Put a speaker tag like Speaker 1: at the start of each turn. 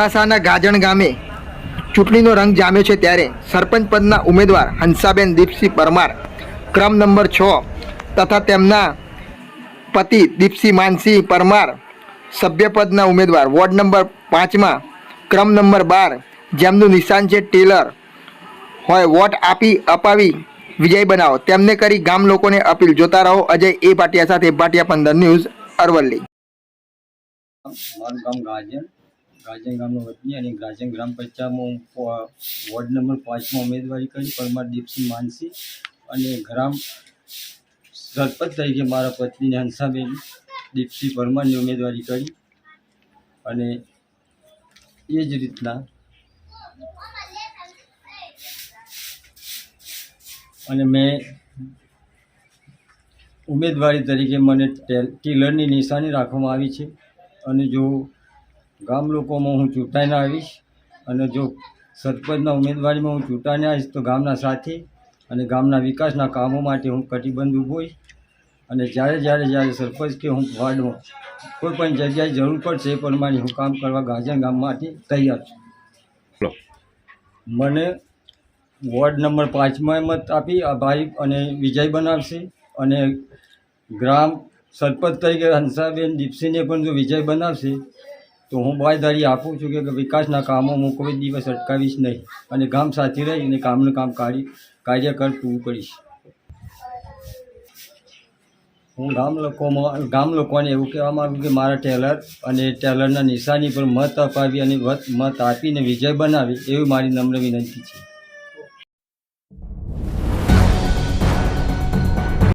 Speaker 1: મોડાસાના ગાજણ ગામે ચૂંટણીનો રંગ જામ્યો છે ત્યારે સરપંચ પદના ઉમેદવાર હંસાબેન દીપસિંહ પરમાર, ક્રમ નંબર છ, તથા તેમના પતિ દીપસિંહ માનસિંહ પરમાર, સભ્યપદના ઉમેદવાર વોર્ડ નંબર પાંચમાં, ક્રમ નંબર બાર, જેમનું નિશાન છે ટેલર, હોય વોટ આપી અપાવી વિજય બનાવો. તેમને કરી ગામ લોકોને અપીલ. જોતા રહો અજય એ પાટિયા સાથે, પાટિયા પંદર ન્યૂઝ અરવલ્લી.
Speaker 2: ગાજણ ગામનો વતની અને ગાજન ગ્રામ પંચાયતમાં વોર્ડ નંબર પાંચમાં ઉમેદવારી કરી પરમાર દીપસિંહ માનસી અને ગ્રામ સરપંચ તરીકે મારા પત્નીને હંસાબેન દીપસિંહ પરમારની ઉમેદવારી કરી અને એ જ રીતના અને મેં ઉમેદવારી તરીકે મને ટેલ- ટીલરની નિશાની રાખવામાં આવી છે અને જો ગામ લોકોમાં હું ચૂંટાઈને આવીશ અને જો સરપંચના ઉમેદવારીમાં હું ચૂંટાઈને આવીશ તો ગામના સાથી અને ગામના વિકાસના કામો માટે હું કટિબંધ ઊભો અને જ્યારે જ્યારે જ્યારે સરપંચ કે હું વાર્ડમાં કોઈ પણ જગ્યાએ જરૂર પડશે એ પ્રમાણે હું કામ કરવા ગાજણ ગામ માટે તૈયાર છું. મને વોર્ડ નંબર પાંચમાં મત આપી આ ભાઈ અને વિજય બનાવશે અને ગ્રામ સરપંચ તરીકે હંસાબેન દીપસિંહને પણ જો વિજય બનાવશે તો હું બાયદારી આપું છું કે વિકાસના કામો હું કોઈ દિવસ અટકાવીશ નહીં અને ગામ સાથે રહીને કામનું કામ કાર્ય કરતું કરીશ. હું ગામ લોકોમાં, ગામ લોકોને એવું કહેવા માગું કે મારા ટેલર અને ટેલરના નિશાની પર મત અપાવી અને મત આપીને વિજય બનાવી એવી મારી નમ્ર વિનંતી છે.